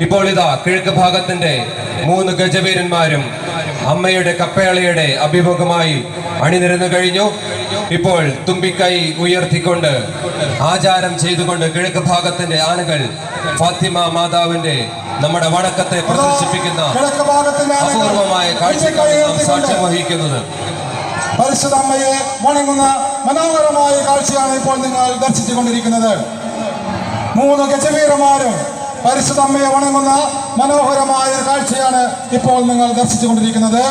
ഇപ്പോൾ ഇതാ കിഴക്ക് ഭാഗത്തിന്റെ മൂന്ന് ഗജവീരന്മാരും അമ്മയുടെ കപ്പേളയുടെ അഭിമുഖമായി അണിനിരന്നു കഴിഞ്ഞു. ഇപ്പോൾ തുമ്പിക്കൈ ഉയർത്തിക്കൊണ്ട് ആചാരം ചെയ്തുകൊണ്ട് കിഴക്ക് ഭാഗത്തിന്റെ ആനകൾ ഫാത്തിമ മാതാവിന്റെ നമ്മുടെ വടക്കത്തെ പ്രദർശിപ്പിക്കുന്ന അപൂർവമായ കാഴ്ചക്കാണ് നാം സാക്ഷ്യം വഹിക്കുന്നത് പരിശുദ്ധ അമ്മയെ വണങ്ങുന്ന മനോഹരമായ കാഴ്ചയാണ് ഇപ്പോൾ നിങ്ങൾ ദർശിച്ചുകൊണ്ടിരിക്കുന്നത്. മൂന്ന് ഗജവീരന്മാരും പരിശുദ്ധ അമ്മയെ വണങ്ങുന്ന മനോഹരമായ ഒരു കാഴ്ചയാണ് ഇപ്പോൾ നിങ്ങൾ ദർശിച്ചുകൊണ്ടിരിക്കുന്നത്.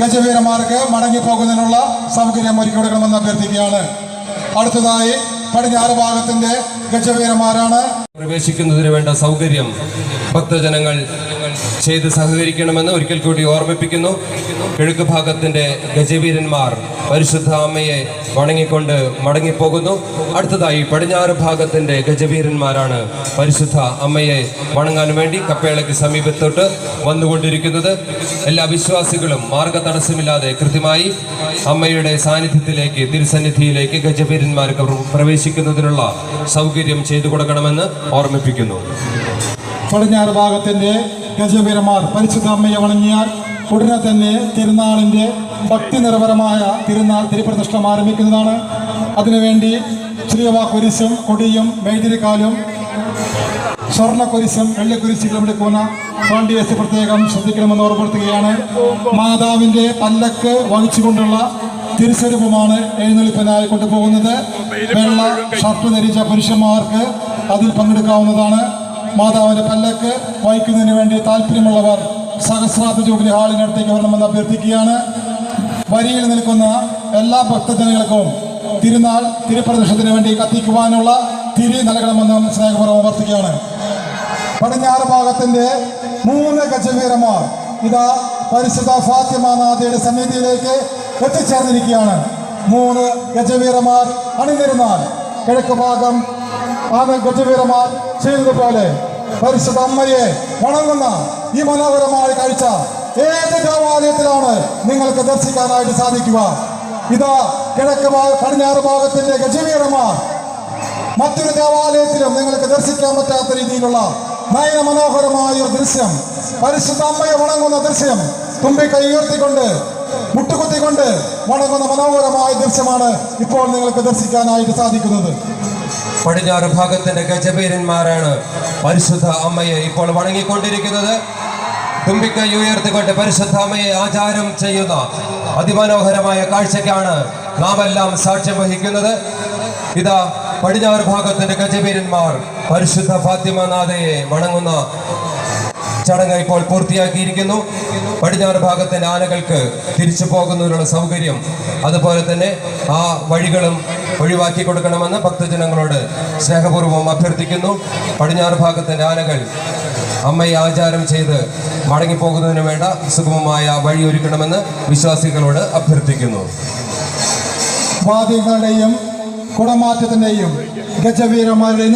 ഗജവീരന്മാർക്ക് മടങ്ങിപ്പോകുന്നതിനുള്ള സൗകര്യം ഒരുക്കി കൊടുക്കണമെന്ന് അഭ്യർത്ഥിക്കുകയാണ്. അടുത്തതായി പടിഞ്ഞാറ് ഭാഗത്തിന്റെ ഗജവീരന്മാരാണ്. പ്രവേശിക്കുന്നതിന് വേണ്ട സൗകര്യം ഭക്തജനങ്ങൾ ചെയ്ത് സഹകരിക്കണമെന്ന് ഒരിക്കൽ കൂടി ഓർമ്മിപ്പിക്കുന്നു. കിഴക്ക് ഭാഗത്തിന്റെ ഗജവീരന്മാർ പരിശുദ്ധ അമ്മയെ വണങ്ങിക്കൊണ്ട് മടങ്ങിപ്പോകുന്നു. അടുത്തതായി പടിഞ്ഞാറ് ഭാഗത്തിന്റെ ഗജവീരന്മാരാണ് പരിശുദ്ധ അമ്മയെ വണങ്ങാൻ വേണ്ടി കപ്പേളയ്ക്ക് സമീപത്തോട്ട് വന്നുകൊണ്ടിരിക്കുന്നത്. എല്ലാ വിശ്വാസികളും മാർഗ തടസ്സമില്ലാതെ കൃത്യമായി അമ്മയുടെ സാന്നിധ്യത്തിലേക്ക് തിരുസന്നിധിയിലേക്ക് ഗജവീരന്മാർക്ക് പ്രവേശിക്കുന്നതിനുള്ള സൗകര്യം ചെയ്തു കൊടുക്കണമെന്ന് ഓർമ്മിപ്പിക്കുന്നു. പടിഞ്ഞാറ് ഭാഗത്തിന്റെ ഗജവീരന്മാർ പരിശുദ്ധ അമ്മയെ വണങ്ങിയാൽ ഉടനെ തന്നെ തിരുനാളിന്റെ ഭക്തി നിറപരമായ തിരുനാൾ തിരുപ്രതിഷ്ഠം ആരംഭിക്കുന്നതാണ്. അതിനുവേണ്ടി ശ്രീവാ കുരിശും കൊടിയും മെയ്തിരിക്കാലും സ്വർണക്കുരിശും വെള്ളിക്കുരിശുകളും എടുക്കുന്ന പാണ്ഡ്യസ് പ്രത്യേകം ശ്രദ്ധിക്കണമെന്ന് ഓർമ്മപ്പെടുത്തുകയാണ്. മാതാവിന്റെ പല്ലക്ക് വഹിച്ചുകൊണ്ടുള്ള തിരുസ്വരൂപമാണ് എഴുന്നള്ളിപ്പനായി കൊണ്ടുപോകുന്നത്. വെള്ള ഷർട്ട് ധരിച്ച പുരുഷന്മാർക്ക് അതിൽ പങ്കെടുക്കാവുന്നതാണ്. മാതാവിന്റെ പല്ലക്ക് വഹിക്കുന്നതിന് വേണ്ടി താല്പര്യമുള്ളവർ സഹസ്രാബ്ദ ജൂബിലി ഹാളിനടുത്തേക്ക് വരണമെന്ന് അഭ്യർത്ഥിക്കുകയാണ്. വരിയിൽ നിൽക്കുന്ന എല്ലാ ഭക്തജനങ്ങൾക്കും തിരുനാൾ തിരുപ്രദർശനത്തിന് വേണ്ടി കത്തിക്കുവാനുള്ള തിരി നൽകണമെന്ന് സ്നേഹപൂർവം അഭ്യർത്ഥിക്കുകയാണ്. പടിഞ്ഞാറ് ഭാഗത്തിന്റെ മൂന്ന് ഗജവീരന്മാർ ഇതാ പരിശുദ്ധ ഫാത്തിമാനാഥയുടെ സന്നിധിയിലേക്ക് എത്തിച്ചേർന്നിരിക്കുകയാണ്. മൂന്ന് ഗജവീരന്മാർ അണിനിരുന്നാൽ. കിഴക്ക് ഭാഗം ആന ഗജവീരന്മാർ ചെയ്തതുപോലെ പരിശുദ്ധ അമ്മയെ വണങ്ങുന്ന ഈ മനോഹരമായ കാഴ്ച ഏത് ദേവാലയത്തിലാണ് നിങ്ങൾക്ക് ദർശിക്കാനായിട്ട് സാധിക്കുക? ഇതാ കിഴക്ക് പടിഞ്ഞാറ് ഭാഗത്തിന്റെ ഗജവീരന്മാർ. മറ്റൊരു ദേവാലയത്തിലും നിങ്ങൾക്ക് ദർശിക്കാൻ പറ്റാത്ത രീതിയിലുള്ള നയന മനോഹരമായ ഒരു ദൃശ്യം പരിശുദ്ധ അമ്മയെ വണങ്ങുന്ന ദൃശ്യം തുമ്പി ഉയർത്തിക്കൊണ്ട് മുട്ടുകുത്തിക്കൊണ്ട് വണങ്ങുന്ന മനോഹരമായ ദൃശ്യമാണ് ഇപ്പോൾ നിങ്ങൾക്ക് ദർശിക്കാനായിട്ട് സാധിക്കുന്നത്. പടിഞ്ഞാറ് ഭാഗത്തിന്റെ ഗജവീരന്മാരാണ് പരിശുദ്ധ അമ്മയെ ഇപ്പോൾ വണങ്ങിക്കൊണ്ടിരിക്കുന്നത്. തുമ്പിക്കൈ ഉയർത്തിക്കൊണ്ട് പരിശുദ്ധ അമ്മയെ ആചാരം ചെയ്യുന്ന അതിമനോഹരമായ കാഴ്ചയ്ക്കാണ് നാം എല്ലാം സാക്ഷ്യം വഹിക്കുന്നത്. ഇതാ പടിഞ്ഞാറ് ഭാഗത്തിന്റെ ഗജവീരന്മാർ പരിശുദ്ധ ഫാത്തിമനാഥയെ വണങ്ങുന്ന ചടങ്ങ് ഇപ്പോൾ പൂർത്തിയാക്കിയിരിക്കുന്നു. പടിഞ്ഞാറ് ഭാഗത്തിന്റെ ആനകൾക്ക് തിരിച്ചു പോകുന്നതിനുള്ള സൗകര്യം അതുപോലെ തന്നെ ആ വഴികളും ഒഴിവാക്കി കൊടുക്കണമെന്ന് ഭക്തജനങ്ങളോട് സ്നേഹപൂർവം അഭ്യർത്ഥിക്കുന്നു. പടിഞ്ഞാറ് ഭാഗത്തിന്റെ ആനകൾ അമ്മയെ ആചാരം ചെയ്ത് മടങ്ങിപ്പോകുന്നതിന് വേണ്ട സുഗമമായ വഴി ഒരുക്കണമെന്ന് വിശ്വാസികളോട് അഭ്യർത്ഥിക്കുന്നു. വാദ്യങ്ങളുടെയും കുടമാറ്റത്തിന്റെയും ഗജവീരന്മാരുടെ